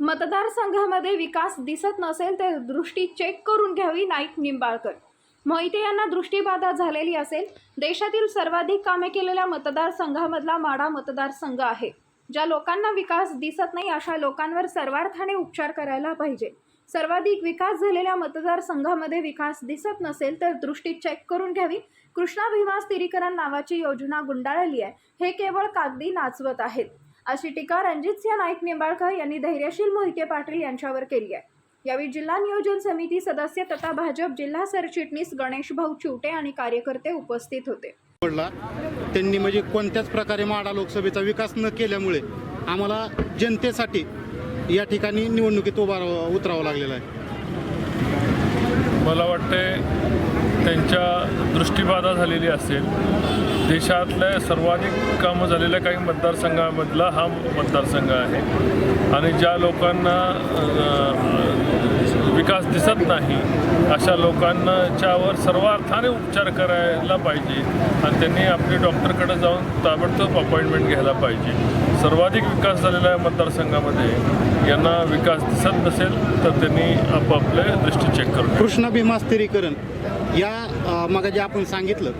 मतदारसंघामध्ये विकास दिसत नसेल तर दृष्टी चेक करून घ्यावी नाईक निंबाळकर. मोहिते यांना दृष्टीबाधा झालेली असेल देशातील सर्वाधिक कामे केलेल्या मतदारसंघामधला माडा मतदारसंघ आहे. ज्या लोकांना विकास दिसत नाही अशा लोकांवर सर्वार्थाने उपचार करायला पाहिजे. सर्वाधिक विकास झालेल्या मतदारसंघामध्ये विकास दिसत नसेल तर दृष्टी चेक करून घ्यावी. कृष्णा भीमा स्थिरीकरण नावाची योजना गुंडाळली आहे. हे केवळ कागदी नाचवत आहेत. अशी टीका रणजितसिंह नाईक निंबाळकर यांनी धैर्यशील मोहिते पाटील यांच्यावर केली आहे. यावेळी जिल्हा नियोजन समिती सदस्य तथा भाजप जिल्हा सरचिटणीस गणेश भाऊ चिवटे आणि कार्यकर्ते उपस्थित होते. पडला. त्यांनी म्हणजे कोणत्याच प्रकारे माडा लोकसभेचा विकास न केल्यामुळे आम्हाला जनतेसाठी या ठिकाणी निवडणुकीत उभा उतरावं लागलेलं आहे. मला वाटते त्यांच्या दृष्टीबाधा झालेली असेल देशातल्या सर्वाधिक कामं झालेल्या काही मतदारसंघामधला हा मतदारसंघ आहे. आणि ज्या लोकांना विकास दिसत नाही अशा लोकांच्यावर सर्वार्थाने उपचार करायला पाहिजे. आणि त्यांनी आपली डॉक्टरकडे जाऊन ताबडतोब अपॉइंटमेंट घ्यायला पाहिजे. सर्वाधिक विकास झालेल्या मतदारसंघामध्ये. यांना विकास दिसत नसेल तर त्यांनी आपापले दृष्टी चेक करून. कृष्णा भीमा स्थिरीकरण. या मग जे आपण सांगितलं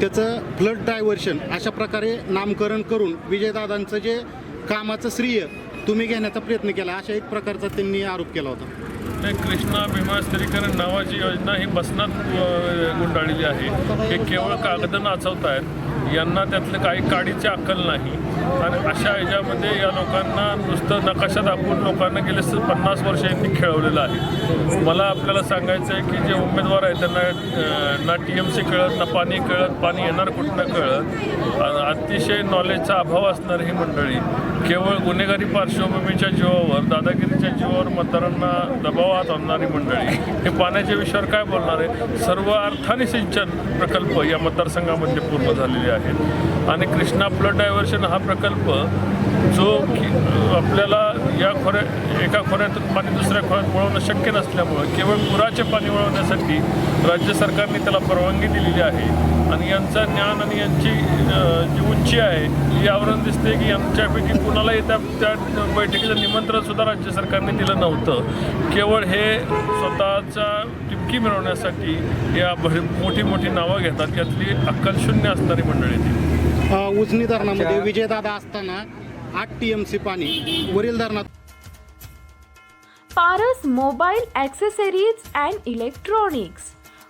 त्याचं फ्लड डायव्हर्शन अशा प्रकारे नामकरण करून विजयदादांचं जे कामाचं श्रेय तुम्ही घेण्याचा प्रयत्न केला अशा एक प्रकारचा त्यांनी आरोप केला होता. कृष्णा भीमा स्थिरीकरण नावाची योजना ही बसनात गुंडाळलेली आहे. हे केवळ कागद नाचवत आहेत यांना त्यातलं काही काडीची अक्कल नाही. आणि अशा ह्याच्यामध्ये या लोकांना नुसतं नकाशा दाखवून लोकांना गेले पन्नास वर्ष यांनी खेळवलेलं आहे. मला आपल्याला सांगायचं आहे की जे उमेदवार आहेत त्यांना ना टी एम सी कळत ना पाणी कळत पाणी येणार कुठनं कळत अतिशय नॉलेजचा अभाव असणारी ही मंडळी. केवळ गुन्हेगारी पार्श्वभूमीच्या जीवावर दादागिरीच्या जीवावर मतदारांना दबावात आणणारी मंडळी. हे पाण्याच्या विषयावर काय बोलणार आहे? सर्व अर्थाने सिंचन प्रकल्प या मतदारसंघामध्ये पूर्ण झालेले आहे आहेत आणि कृष्णा फ्लड डायव्हर्शन हा प्रकल्प जो की आपल्याला या खोऱ्या एका खोऱ्यातून पाणी दुसऱ्या खोऱ्यात वळवणं शक्य नसल्यामुळं केवळ पुराचे पाणी वळवण्यासाठी राज्य सरकारने त्याला परवानगी दिलेली आहे. आणि यांचं ज्ञान आणि यांची जी उंची आहे यावरून दिसते की यांच्यापैकी कुणालाही त्या त्या बैठकीचं निमंत्रण सुद्धा राज्य सरकारने दिलं नव्हतं. केवळ हे स्वतःचा टिपकी मिळवण्यासाठी या भर मोठी मोठी नावं घेतात. यातली अक्कल शून्य असणारी मंडळी ती. उजनी धरणामध्ये विजयदादा असताना आठ टी एम सी पाणी वरील धरणात Paras mobile accessories and electronics.